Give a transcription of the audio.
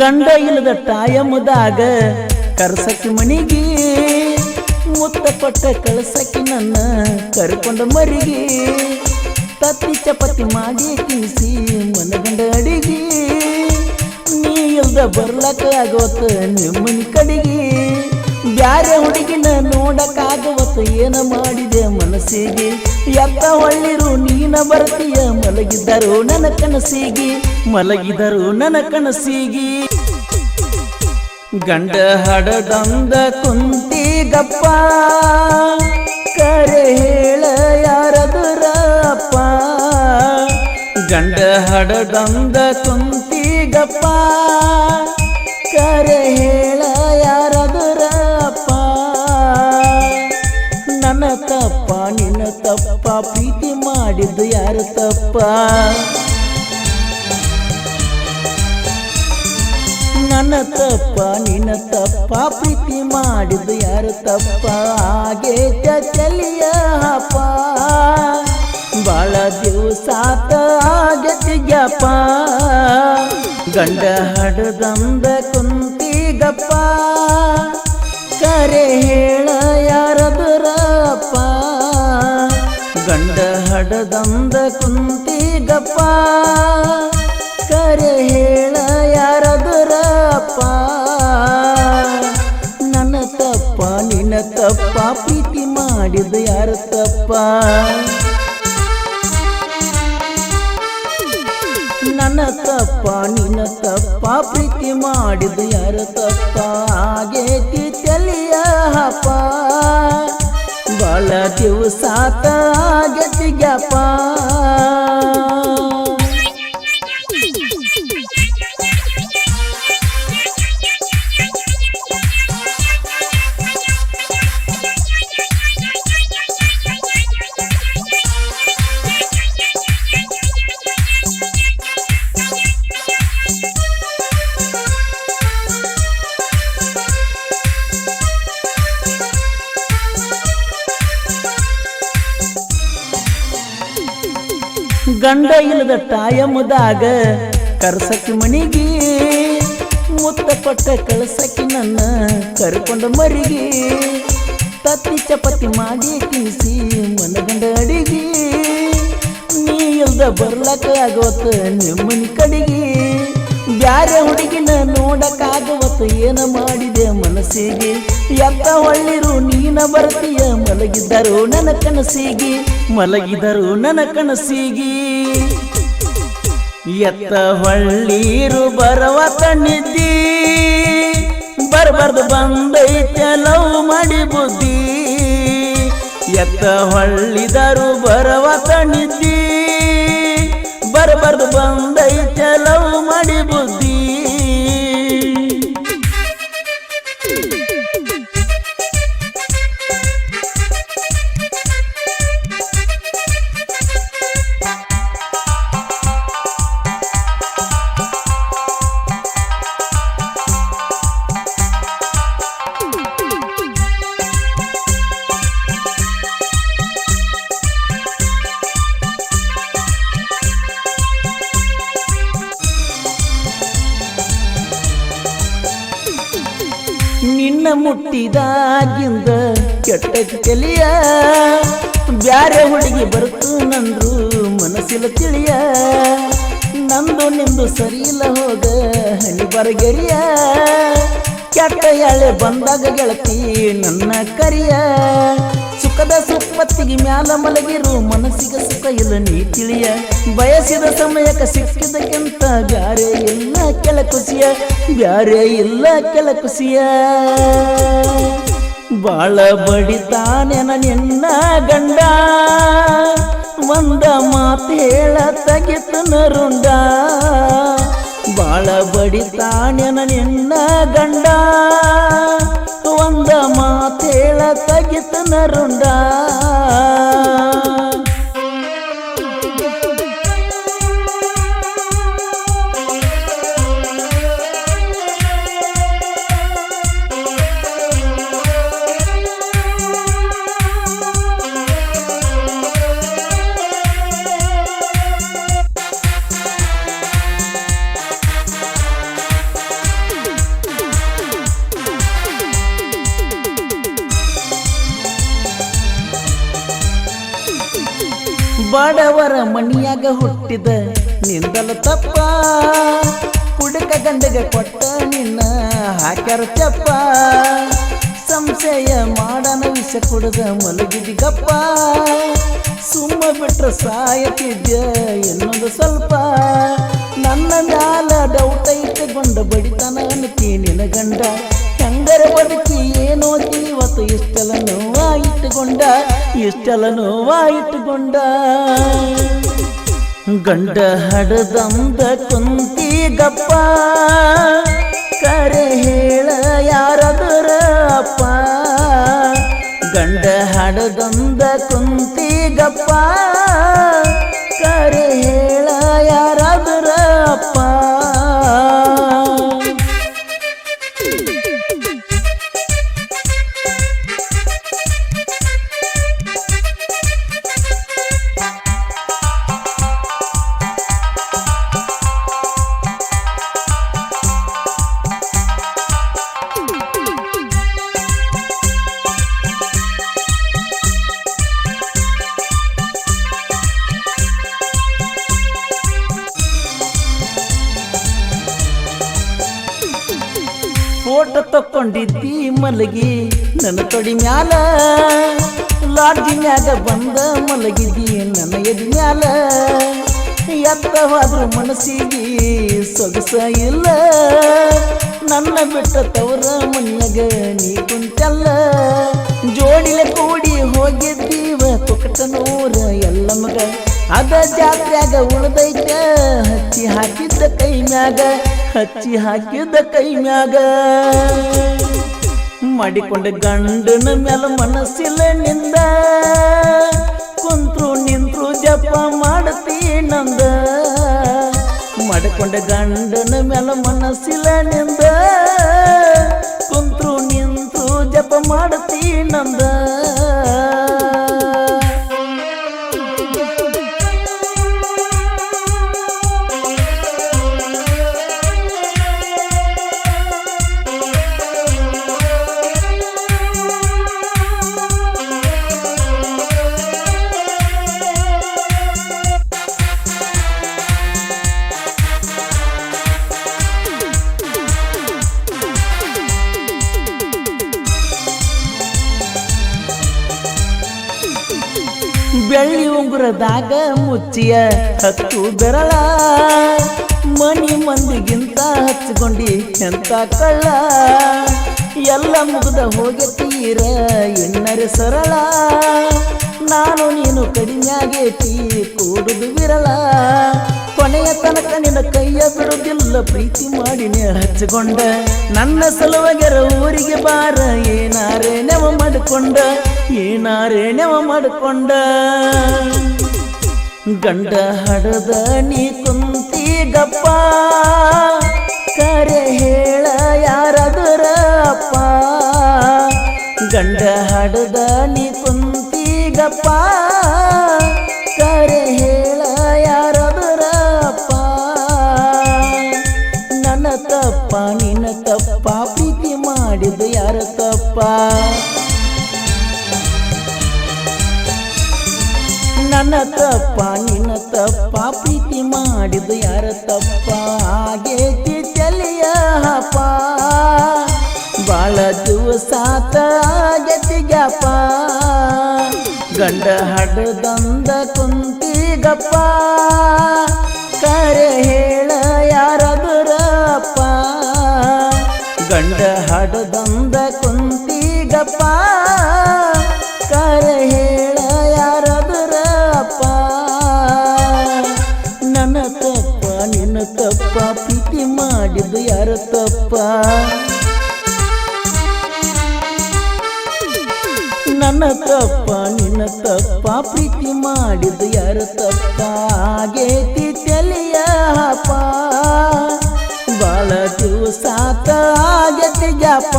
ಗಂಡ ಇಲ್ಲದ ಟಾಯಮದಾಗ ಕರ್ಸಕ್ಕೆ ಮಣಿಗಿ ಮುತ್ತ ಕೊಟ್ಟ ನನ್ನ ಕರ್ಕೊಂಡ ಮರಿಗಿ. ತತ್ತಿ ಚಪಾತಿ ಮಾಡಿ ತಿನ್ನಿಸಿ ಮನಗಂಡ ಅಡಿಗೆ. ನೀ ಇಲ್ದ ಬರ್ಲಕ್ಕ ಆಗೋತ ನಿಮ್ಮನಿ ಕಡಿಗೆ. ಬ್ಯಾರೆ ಹುಡುಗಿನ ನೋಡಕ್ಕಾಗವತ್ತು ಏನ ಮಾಡಿದೆ ಮನಸ್ಸಿಗೆ? ಎತ್ತ ಒಳ್ಳಿರು, ನೀನ ಬರ್ತೀಯ? ಮಲಗಿದ್ದರು ನನ್ನ ಕನಸಿಗಿ. ಮಲಗಿದರು ನನ್ನ ಕನಸಿಗಿ. ಗಂಡ ಹಡದಂದ ಕುಂತಿ ಗಪ್ಪ. ಕರೆ ಹೇಳ ಯಾರದುರಪ್ಪ ಗಂಡ ಹಡದಂದ ಕುಂತಿ ಗಪ್ಪ. ಯಾರ ತಪ್ಪ ನನ್ನ ತಪ್ಪ ನಿನ್ನ ತಪ್ಪ ಪ್ರೀತಿ ಮಾಡಿದ್ದು ಯಾರು ತಪ್ಪ ಆಗೇತ ಚಲಿಯ ಹಪ್ಪ ಬಾಳ ದಿವಸಾತ ಆಗತಿ ಗ್ಯಾಪ ಗಂಡ ಹಡದಂದ ಕುಂತಿಗಪ್ಪ ಕರೆ ಹೇಳ ಗಂಡ ಹಡದಂದ ಕುಂತಿಗಪ್ಪ ಕರೆ ಹೇಳ ಯಾರದರಪ್ಪ ನನ್ನ ತಪ್ಪ, ನಿನ್ನ ತಪ್ಪ, ಪ್ರೀತಿ ಮಾಡಿದ ಯಾರ ತಪ್ಪ. ನನ್ನ ತಪ್ಪ, ನಿನ್ನ ತಪ್ಪ, ಪ್ರೀತಿ ಮಾಡಿದ ಯಾರ ತಪ್ಪ. ಆಗೇತಿ ತಲಿಯ ಹಪ್ಪ ಬಾಳ ದಿವಸಾತ ಆಗತಿ ಗ್ಯಾಪ ಗಂಡ ಇಲ್ಲದ ಟಾಯಮದಾಗ ಕರ್ಸಕ್ಕಿ ಮಣಿಗೆ ಮುತ್ತ ಪಟ್ಟ ಕಳ್ಸಕ್ಕಿ ನನ್ನ ಕರ್ಕೊಂಡ ಮರಿಗೆ. ತತ್ತಿ ಚಪಾತಿ ಮಾಡಿ ತಿನ್ನಿಸಿ ಮನಗಂಡ ಅಡಿಗೆ. ನೀ ಇಲ್ದ ಬರ್ಲಕ್ಕ ಆಗೋತ ನಿಮ್ಮನಿ ಕಡಿಗೆ. ಬ್ಯಾರೆ ಹುಡುಗಿನ ನೋಡಕ್ಕಾಗವತ್ತು ಏನ ಮಾಡಿದೆ ಮನಸ್ಸಿಗೆ? ಎತ್ತ ಹೊಳ್ಳಿರು ನೀನ ಬರ್ತೀಯ? ಮಲಗಿದ್ದರು ನನ್ನ ಕನಸಿಗೆ. ಮಲಗಿದರು ನನ್ನ ಕನಸಿಗೆ. ಎತ್ತ ಹೊಳ್ಳೀರು ಬರವ ಕಣ್ಣಿದ್ದಿ? ಬರ್ಬಾರ್ದು ಬಂದೈತೆ ಲವ್ ಮಾಡಿ ಬುದ್ಧಿ. ಎತ್ತ ಹೊಳ್ಳಿದರು ಬರವ ಕಣ್ಣಿದ್ದಿ? ಬರ್ಬಾರ್ದು ಬಂದೈತೆ ಮುಟ್ಟಿದಾಗಿಂದ ಕೆಟ್ಟ ಕೆಲಿಯ ಬ್ಯಾರೆ ಹುಡುಗಿ ಬರ್ತು ನಂದ್ರು ಮನಸ್ಸಿಲ್ಲ ತಿಳಿಯ. ನಂದು ನಿಂದು ಸರಿಯಿಲ್ಲ ಹೋಗ ಹನಿ ಬರಗೆರಿಯ. ಕೆಟ್ಟ ಎಳೆ ಬಂದಾಗ ಗೆಳತಿ ನನ್ನ ಕರಿಯ. ಸುಖದ ಸುಪ್ಪತ್ತಿಗೆ ಮ್ಯಾಲ ಮಲಗಿರು, ಮನಸ್ಸಿಗೆ ಸುಖ ಇಲ್ಲ ನೀ ತಿಳಿಯ. ಬಯಸಿದ ಸಮಯಕ್ಕೆ ಸಿಕ್ಕಿದಕ್ಕಿಂತ ಬ್ಯಾರೆ ಇಲ್ಲ ಕೆಳ ಖುಷಿಯ ಬ್ಯಾರೆ ಇಲ್ಲ ಕೆಳ ಖುಷಿಯ ಬಾಳ ಬಡಿತಾನೆನ ನಿನ್ನ ಗಂಡ ಒಂದ ಮಾತು ಹೇಳ ತಗಿತು ನರುಂಡ ಬಾಳ ಬಡಿತಾನೆನ ನಿನ್ನ ಗಂಡ ಒಂದ ಮಾತು ಹೇಳ ತಗಿತು ನರುಂಡ ಮನಿಯಾಗ ಹುಟ್ಟಿದ ನಿಂದಲ ತಪ್ಪ. ಕುಡಕ ಗಂಡಗ ಕೊಟ್ಟ ನಿನ್ನ ಹಾಕ್ಯಾರ ಚಪ್ಪ. ಸಂಶಯ ಮಾಡನ ವಿಷ ಕುಡದ ಮಲಗಿದಿಗಪ್ಪ ಸುಮ್ಮ ಬಿಟ್ರ ಸಾಯತಿದ್ಯ ಇನ್ನೊಂದು ಸ್ವಲ್ಪ. ನನ್ನ ಮ್ಯಾಲ ಡೌಟ ಇಟ್ಟುಕೊಂಡ ಬಡಿತನ ಅನ್ಕಿ ನಿನ ಗಂಡ. ಹೆಂಗರ ಬದುಕಿ ಏನೋ ಇವತ್ತು ಇಷ್ಟೆಲ್ಲ ನೋವಾ ಇಟ್ಟುಕೊಂಡ. ಇಷ್ಟೆಲ್ಲ ನೋವಾ ಇಟ್ಟುಕೊಂಡ. ಗಂಡ ಹಡದಂದ ಕುಂತಿ ಗಪ್ಪ ಕರೆ ಹೇಳ ಯಾರದರ ಅಪ್ಪ. ಗಂಡ ಹಡದಂದ ಕುಂತಿ ಗಪ್ಪ ಕರೆ ಹೇಳ ಫೋಟೋ ತಕ್ಕೊಂಡಿದ್ದಿ ಮಲಗಿ. ನನ್ನ ತೊಡಿ ಮ್ಯಾಲ, ಲಾಡ್ಜಿ ಮ್ಯಾಗ ಬಂದ ಮಲಗಿದ್ದಿ. ನನ್ನ ಎದಿ ಮ್ಯಾಲ ಎತ್ತವಾದ್ರು ಮನಸ್ಸಿಗೆ ಸೊಗಸ ಇಲ್ಲ. ನನ್ನ ಬಿಟ್ಟ ತವರ ಮನ್ಯಾಗ ನೀ ಕುಂತಲ್ಲ ಜೋಡಿಲೆ ಕೂಡಿ ಹೋಗಿದ್ದೀವ ತುಕಟ ನೂರ ಎಲ್ಲ ಮಗ. ಅದ ಜಾತ್ರ್ಯಾಗ ಉಳ್ದೈತ ಹಚ್ಚಿ ಹಾಕಿದ್ದ ಕೈ ಮ್ಯಾಗ ಹಚ್ಚಿ ಹಾಕಿದ್ದ ಕೈ ಮ್ಯಾಗ. ಮಾಡಿಕೊಂಡ ಗಂಡನ ಮ್ಯಾಲ ಮನಸ್ಸಿಲ್ಲ ನಿಂದ, ಕುಂತ್ರು ನಿಂತ್ರು ಜಪ ಮಾಡತಿ ನಂದ. ಮಾಡಿಕೊಂಡ ಗಂಡನ ಮ್ಯಾಲ ಮನಸ್ಸಿಲ್ಲ ನಿಂದ, ಕುಂತ್ರು ನಿಂತ್ರು ಜಪ ಮಾಡತಿ ನಂದ. ಬೆಳ್ಳಿ ಉಂಗುರದಾಗ ಮುಚ್ಚಿಯ ಹತ್ತು ಬೆರಳ ಮನಿ ಮಂದಿಗಿಂತ ಹಚ್ಕೊಂಡಿ ಎಂತ ಕಳ್ಳ? ಎಲ್ಲ ಮುಗಿದ ಹೋಗಿ ತೀರ ಎನ್ನರೆ ಸರಳ. ನಾನು ನೀನು ಕಡಿಮೆಯಾಗೇತಿ ಕೂಡುದು ವಿರಳ. ಕೊನೆಯ ತನಕ ನಿನ್ನ ಕೈಯ ಬಿಡುವುದಿಲ್ಲ ಪ್ರೀತಿ ಮಾಡಿನೇ ಹಚ್ಕೊಂಡ ನನ್ನ ಸಲುವಗೆರ ಊರಿಗೆ ಬಾರ, ಏನಾರೇ ನೆವ ಮಾಡಿಕೊಂಡ. ಏನಾರೇ ನೆವ ಮಾಡಿಕೊಂಡ? ಗಂಡ ಹಡದ ನೀ ಕುಂತಿ ಗಪ್ಪ. ಕರೆ ಹೇಳ ಯಾರದರ ಅಪ್ಪ? ಗಂಡ ಹಡದ ನೀ ಕುಂತಿ ಗಪ್ಪ. ನನ್ನ ತಪ್ಪ, ನಿನ್ನ ತಪ್ಪ, ಪ್ರೀತಿ ಮಾಡಿದ್ದು ಯಾರ ತಪ್ಪ? ಹಾಗೆ ತಲೆಯ ಹಪ ಬಾಳ ದಿವಸಾತ ಗತಿಗಪ್ಪ ಗಂಡ ಹಡದಂದ ಕುಂತಿ ಗಪ್ಪ ಕರೆ ಹೇಳ ಯಾರದುರಪ್ಪ? ಗಂಡ ಹಡದಂದ ಕುಂತಿ ಗಪ್ಪ ಕರೆ ಹೇಳ ತಪ್ಪ ನನ್ನ ತಪ್ಪ, ನಿನ್ನ ತಪ್ಪ, ಪ್ರೀತಿ ಮಾಡಿದ ಯಾರು ತಪ್ಪ ಆಗೇತಿ ತಲೆಯ ಹಪ. ಬಾಳ ದಿವಸ ಆಗೇತಿ ಜಪ